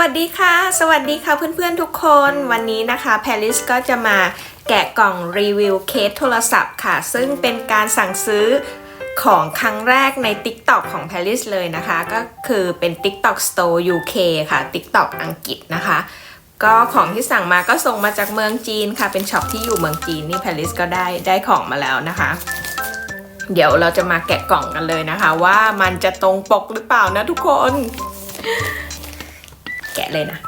วัสดีค่ะ สวัสดีค่ะเพื่อนๆทุกคน วันนี้นะคะแพลิสก็จะมาแกะกล่องรีวิวเคสโทรศัพท์ค่ะ ซึ่งเป็นการสั่งซื้อของครั้งแรกใน TikTok ของ Paris เลยนะคะ ก็คือเป็น TikTok Store UK ค่ะ TikTok อังกฤษนะคะ ก็ของที่สั่งมาก็ส่งมาจากเมืองจีนค่ะ เป็นช็อปที่อยู่เมืองจีนนี่ Paris ก็ได้ได้ของมาแล้วนะคะ เดี๋ยวเราจะมาแกะกล่องกันเลยนะคะ ว่ามันจะตรงปกหรือเปล่านะทุกคน แกะเลยนะ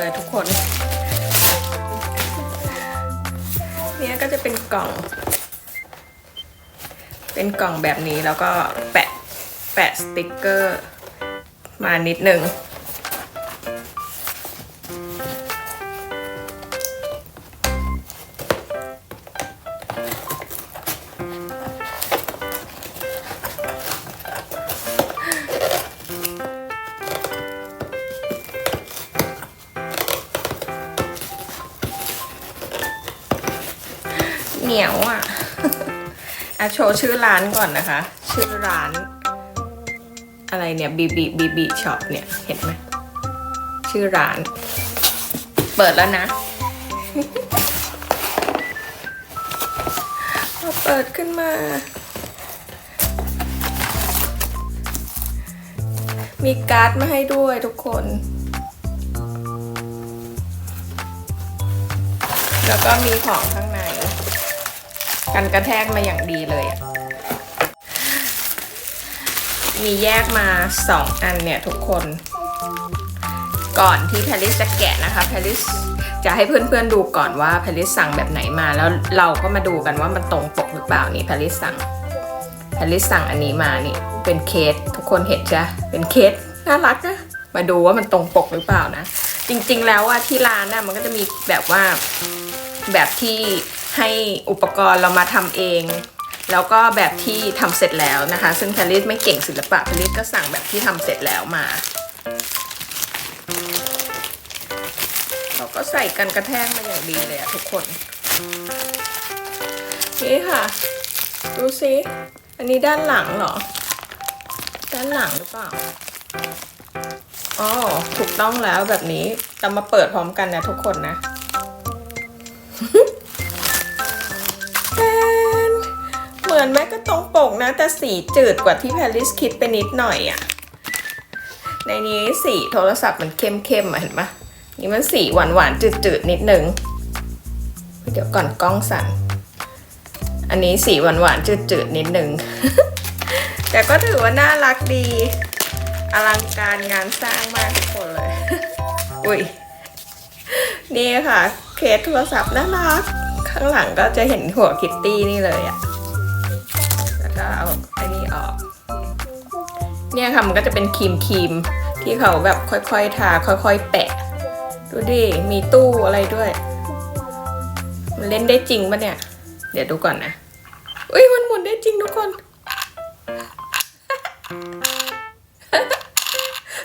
เลยทุกคน เนี่ยก็จะเป็นกล่อง เป็นกล่องแบบนี้แล้วก็แปะแปะสติกเกอร์ มานิดนึง เหนียวอะอะโชว์ชื่อร้านก่อนนะคะ ชื่อร้าน อะไรเนี่ยบีบีบีบีช็อปเนี่ย เห็นไหมชื่อร้าน เปิดแล้วนะ เปิดขึ้นมา มีการ์ดมาให้ด้วยทุกคน แล้วก็มีของข้างใน กันกระแทกมาอย่างดีเลยอะมีแยกมาสองอันเนี่ยทุกคน ก่อนที่แพริสจะแกะนะคะแพริสจะให้เพื่อนๆดูก่อนว่าแพริสสั่งแบบไหนมาแล้วเราก็มาดูกันว่ามันตรงปกหรือเปล่านี่แพริสสั่งแพริสสั่งอันนี้มานี่เป็นเคสทุกคนเห็นใช่เป็นเคสน่ารักนะมาดูว่ามันตรงปกหรือเปล่านะ จริงๆแล้วอะที่ร้านน่ะมันก็จะมีแบบว่าแบบที่ ให้อุปกรณ์เรามาทำเอง แล้วก็แบบที่ทำเสร็จแล้วนะคะ ซึ่งแพลิสไม่เก่งศิลปะแพลิสก็สั่งแบบที่ทำเสร็จแล้วมา เราก็ใส่กันกระแทกมาอย่างดีเลยอะทุกคน นี่ค่ะ ดูซิอันนี้ด้านหลังเหรอ ด้านหลังหรือเปล่าอ๋อถูกต้องแล้วแบบนี้เรามาเปิดพร้อมกันนะทุกคนนะ ตรงปกนะ แต่สีจืดกว่าที่แพริสคิดไปนิดหน่อยอะในนี้สีโทรศัพท์มันเข้มๆอะเห็นปะนี่มันสีหวานๆจืดๆนิดนึง เดี๋ยวก่อนกล้องสั่น อันนี้สีหวานๆจืดๆนิดนึง แต่ก็ถือว่าน่ารักดี อลังการงานสร้างมากทุกคนเลย อุ้ย นี่ค่ะ เคสโทรศัพท์น่ารัก ข้างหลังก็จะเห็นหัวคิตตี้นี่เลยอะแล้ว ก็เอาไอ้นี่ออก เนี่ยค่ะมันก็จะเป็นครีมครีมที่เขาแบบค่อยๆทาค่อยๆ แปะ ดูดิมีตู้อะไรด้วย มันเล่นได้จริงปะเนี่ย เดี๋ยวดูก่อนนะอุ้ยมันหมุนได้จริงทุกคน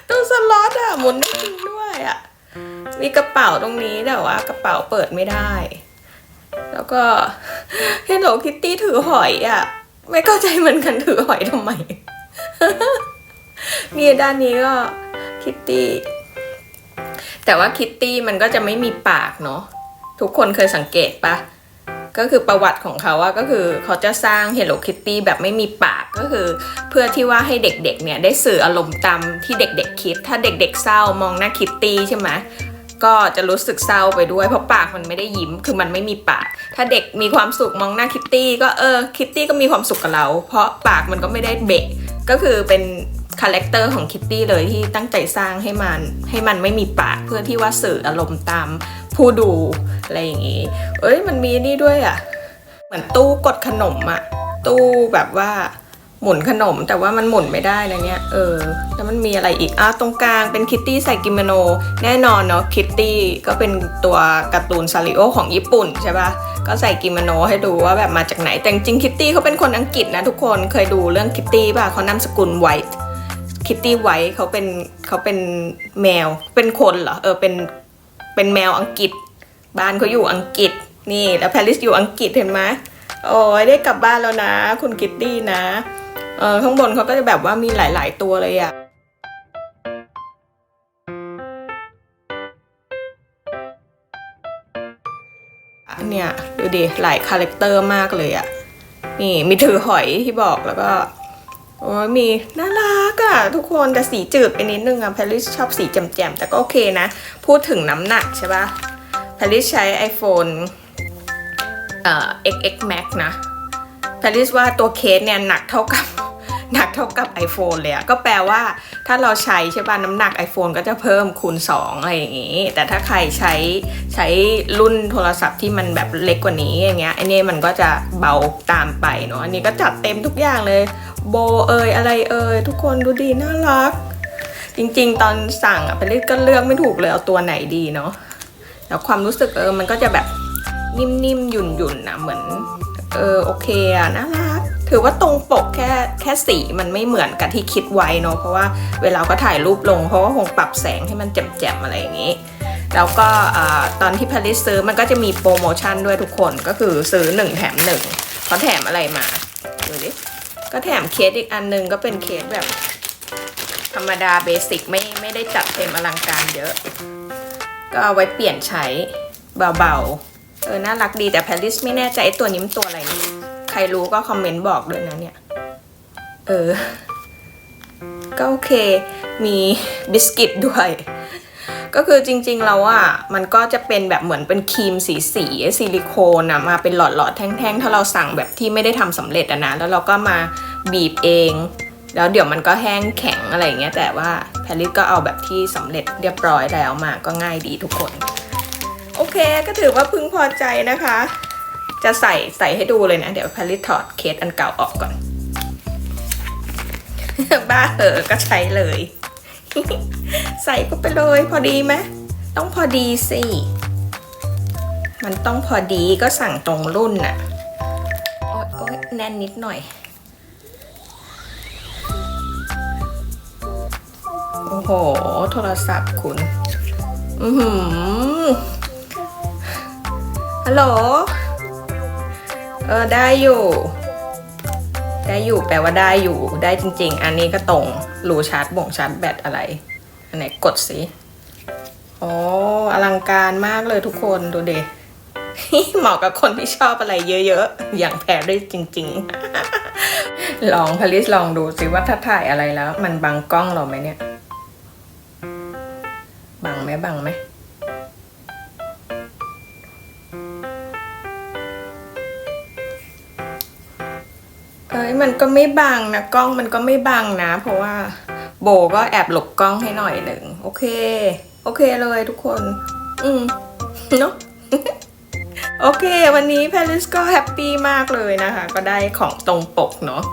ตู้สล็อตอะหมุนได้จริงด้วยอะมีกระเป๋าตรงนี้แต่ว่ากระเป๋าเปิดไม่ได้ แล้วก็ Hello Kitty ถือหอยอะ่ะ ไม่เข้าใจเหมือนกันถือหอยทำไม นี่ด้านนี้ก็คิตตี้ แต่ว่าคิตตี้มันก็จะไม่มีปากเนาะ ทุกคนเคยสังเกตปะ ก็คือประวัติของเขาว่าก็คือเขาจะสร้าง Hello Kitty แบบไม่มีปากก็คือ เพื่อที่ว่าให้เด็กๆเนี่ยได้สื่ออารมณ์ตามที่เด็กๆคิด ถ้าเด็กๆเศร้ามองหน้าคิตตี้ใช่ไหม ก็จะรู้สึกเศร้าไปด้วยเพราะปากมันไม่ได้ยิ้ม คือมันไม่มีปาก ถ้าเด็กมีความสุขมองหน้าคิตตี้ก็เออคิตตี้ก็มีความสุขกับเรา เพราะปากมันก็ไม่ได้เบะก็คือเป็นคาแรคเตอร์ของคิตตี้เลยที่ตั้งใจสร้างให้มันให้มันไม่มีปากเพื่อที่ว่าสื่ออารมณ์ตามผู้ดูอะไรอย่างงี้ เอ้ยมันมีนี่ด้วยอะ เหมือนตู้กดขนมอะ ตู้แบบว่า หมุนขนมแต่ว่ามันหมุนไม่ได้นะเนี่ย เออ แล้วมันมีอะไรอีกอะตรงกลางเป็นคิตตี้ใส่กิโมโน แน่นอนเนาะคิตตี้ก็เป็นตัวการ์ตูนซาริโอของญี่ปุ่นใช่ปะก็ใส่กิโมโนให้ดูว่าแบบมาจากไหน แต่จริงคิตตี้เขาเป็นคนอังกฤษนะทุกคนเคยดูเรื่องคิตตี้ป่ะเขานามสกุลไวท์คิตตี้ไวท์เขาเป็นเขาเป็นแมวเป็นคนเหรอเออเป็นเป็นแมวอังกฤษ บ้านเขาอยู่อังกฤษนี่แล้วแพรริสอยู่อังกฤษเห็นไหมโอ้ยได้กลับบ้านแล้วนะ คุณคิตตี้นะ เออข้างบนเขาก็จะแบบว่ามีหลาย ๆ ตัวเลยอะเนี่ยดูดิหลายคาแรคเตอร์มากเลยอะนี่มีถือหอยที่บอกแล้วก็โอ้ยมีน่ารักอะทุกคนแต่สีจืดไปนิดนึงอะแพรริสชอบสีแจ่มๆแต่ก็โอเคนะ พูดถึงน้ำหนักใช่ปะแพรริสใช้ iPhone เอ่อ XX Max นะแพรริสว่าตัวเคสเนี่ยหนักเท่ากับ หนักเท่ากับ iPhone เลยอะก็แปลว่าถ้าเราใช้ใช่ป่ะน้ำหนัก iPhone ก็จะเพิ่มคูณ 2 อะไรอย่างงี้ แต่ถ้าใครใช้ใช้รุ่นโทรศัพท์ที่มันแบบเล็กกว่านี้อย่างเงี้ยอันนี้มันก็จะเบาตามไปเนาะอันนี้ก็จัดเต็มทุกอย่างเลย โบเอยอะไรเอยทุกคนดูดีน่ารัก จริงๆ ตอนสั่งอะแพรริสก็เลือกไม่ถูกเลยเอาตัวไหนดีเนาะแล้วความรู้สึกเออมันก็จะแบบนิ่มๆหยุ่นๆนะเหมือนเออโอเคอะน่ารัก ถือว่าตรงปกแค่แค่สีมันไม่เหมือนกับที่คิดไว้เนอะเพราะว่าเวลาก็ถ่ายรูปลงเพราะว่าคงปรับแสงให้มันแจ่มๆอะไรอย่างนี้ แล้วก็อตอนที่พาริสซื้อมันก็จะมีโปรโมชั่นด้วยทุกคนก็คือซื้อ 1 แถม1เขาแถมอะไรมาดูดิก็แถมเคสอีกอันหนึงก็เป็นเคสแบบ ธรรมดาเบสิกไม่ไม่ได้จัดเต็มอลังการเยอะ ก็เอาไว้เปลี่ยนใช้เบาๆเออน่ารักดีแต่แพรริสไม่แน่ใจตัวนี้มันตัวอะไรนี่ รรู้ก็คอมเมนต์บอกด้วยนะเนี่ย เออ ก็โอเค มีบิสกิตด้วย ก็คือจริงๆแล้วอะมันก็จะเป็นแบบเหมือนเป็นครีมสีสีซิลิโคนอะมาเป็นหลอดๆแท่งๆ ถ้าเราสั่งแบบที่ไม่ได้ทำสำเร็จอะนะ แล้วเราก็มาบีบเอง แล้วเดี๋ยวมันก็แห้งแข็งอะไรอย่างเงี้ย แต่ว่าแพรริสก็เอาแบบที่สำเร็จเรียบร้อยแล้วมาก็ง่ายดีทุกคน โอเคก็ถือว่าพึงพอใจนะคะ จะใส่ใส่ให้ดูเลยนะ เดี๋ยวแพรริสถอดเคสอันเก่าออกก่อน บ้าเหอก็ใช้เลย ใส่ก็ไปเลยพอดีไหมต้องพอดีสิ มันต้องพอดีก็สั่งตรงรุ่นน่ะ โอ๊ยโอ๊ยแน่นนิดหน่อย โอ้โห โทรศัพท์คุณ อือหือฮัลโหล เออได้อยู่ ได้อยู่แปลว่าได้อยู่ได้จริง ๆ อันนี้ก็ตรงรูชาร์จบ่งชาร์จแบตอะไร อันไหนกดสิโอ้อลังการมากเลยทุกคนดูเดเหมาะกับคนที่ชอบอะไรเยอะๆ อย่างแพรได้จริง ๆ ลองพลิสลองดูสิว่าถ้าถ่ายอะไรแล้ว มันบังกล้องเราไหมเนี่ย บังไหมบังไหม มันก็ไม่บังนะกล้องมันก็ไม่บังนะ เพราะว่าโบก็แอบหลบกล้องให้หน่อยหนึ่งโอเค โอเคเลยทุกคน อืมเนาะโอเค วันนี้แพริสก็แฮปปี้มากเลยนะคะ ก็ได้ของตรงปกเนาะ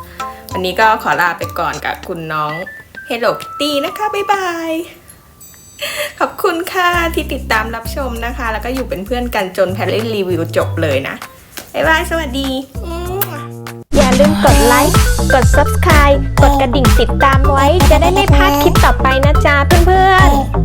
วันนี้ก็ขอลาไปก่อนกับคุณน้อง Hello Kitty นะคะ บ๊ายบาย ขอบคุณค่ะที่ติดตามรับชมนะคะ แล้วก็อยู่เป็นเพื่อนกันจนแพรรี่รีวิวจบเลยนะ บ๊ายบาย สวัสดีอื ลืมกดไลค์กด subscribe กดกระดิ่งติดตามไว้ จะได้ไม่พลาดคลิปต่อไปนะจ๊ะเพื่อนๆ